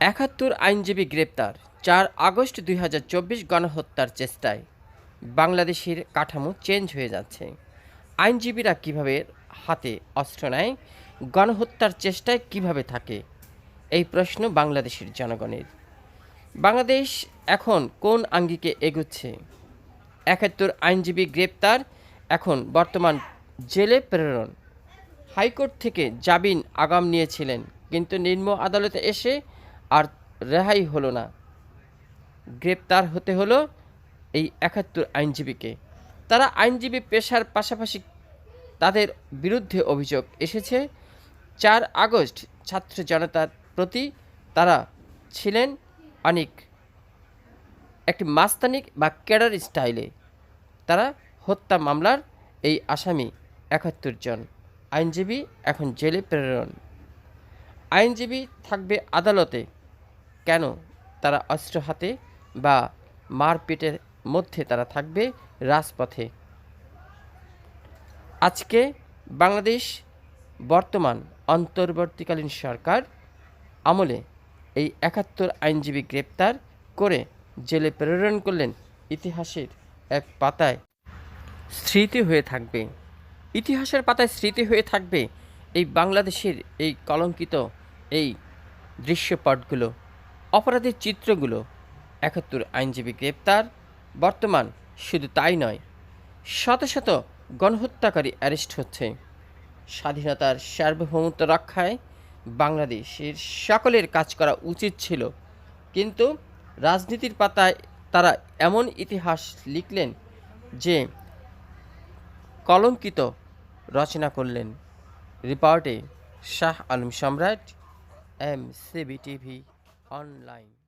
একাত্তর আইনজীবী গ্রেপ্তার, চার আগস্ট দুই হাজার চব্বিশ গণহত্যার চেষ্টায়। বাংলাদেশের কাঠামো চেঞ্জ হয়ে যাচ্ছে। আইনজীবীরা কীভাবে হাতে অস্ত্র নেয়, গণহত্যার চেষ্টায় কীভাবে থাকে, এই প্রশ্ন বাংলাদেশের জনগণের। বাংলাদেশ এখন কোন আঙ্গিকে এগুচ্ছে? একাত্তর আইনজীবী গ্রেপ্তার, এখন বর্তমান জেলে প্রেরণ। হাইকোর্ট থেকে জামিন আগাম নিয়েছিলেন, কিন্তু নিম্ন আদালতে এসে আর রেহাই হলো না। গ্রেপ্তার হতে হলো এই একাত্তর আইনজীবীকে। তারা আইনজীবী পেশার পাশাপাশি তাদের বিরুদ্ধে অভিযোগ এসেছে। চার আগস্ট ছাত্র জনতার প্রতি তারা ছিলেন অনেক একটি মাস্তানিক বা ক্যাডার স্টাইলে। তারা হত্যা মামলার এই আসামি একাত্তর জন। আইনজীবী এখন জেলে প্রেরণ। আইনজীবী থাকবে আদালতে। কেন তারা অস্ত্র হাতে বা মারপিটের মধ্যে তারা থাকবে রাজপথে? আজকে বাংলাদেশ বর্তমান অন্তর্বর্তীকালীন সরকার আমলে এই একাত্তর আইনজীবী গ্রেপ্তার করে জেলে প্রেরণ করলেন ইতিহাসের এক পাতায় স্মৃতি হয়ে থাকবে। ইতিহাসের পাতায় স্মৃতি হয়ে থাকবে এই বাংলাদেশের এই কলঙ্কিত এই দৃশ্যপটগুলো। অপরাধের চিত্রগুলো একাত্তর আইনজীবী গ্রেপ্তার, বর্তমান শুধু তাই নয়, শত শত গণহত্যাকারী অ্যারেস্ট হচ্ছে। স্বাধীনতার সার্বভৌমত্ব রক্ষায় বাংলাদেশের সকলের কাজ করা উচিত ছিল, কিন্তু রাজনীতির পাতায় তারা এমন ইতিহাস লিখলেন যে কলঙ্কিত রচনা করলেন। রিপোর্টে শাহ আলম সম্রাট, এম সিবি টিভি online.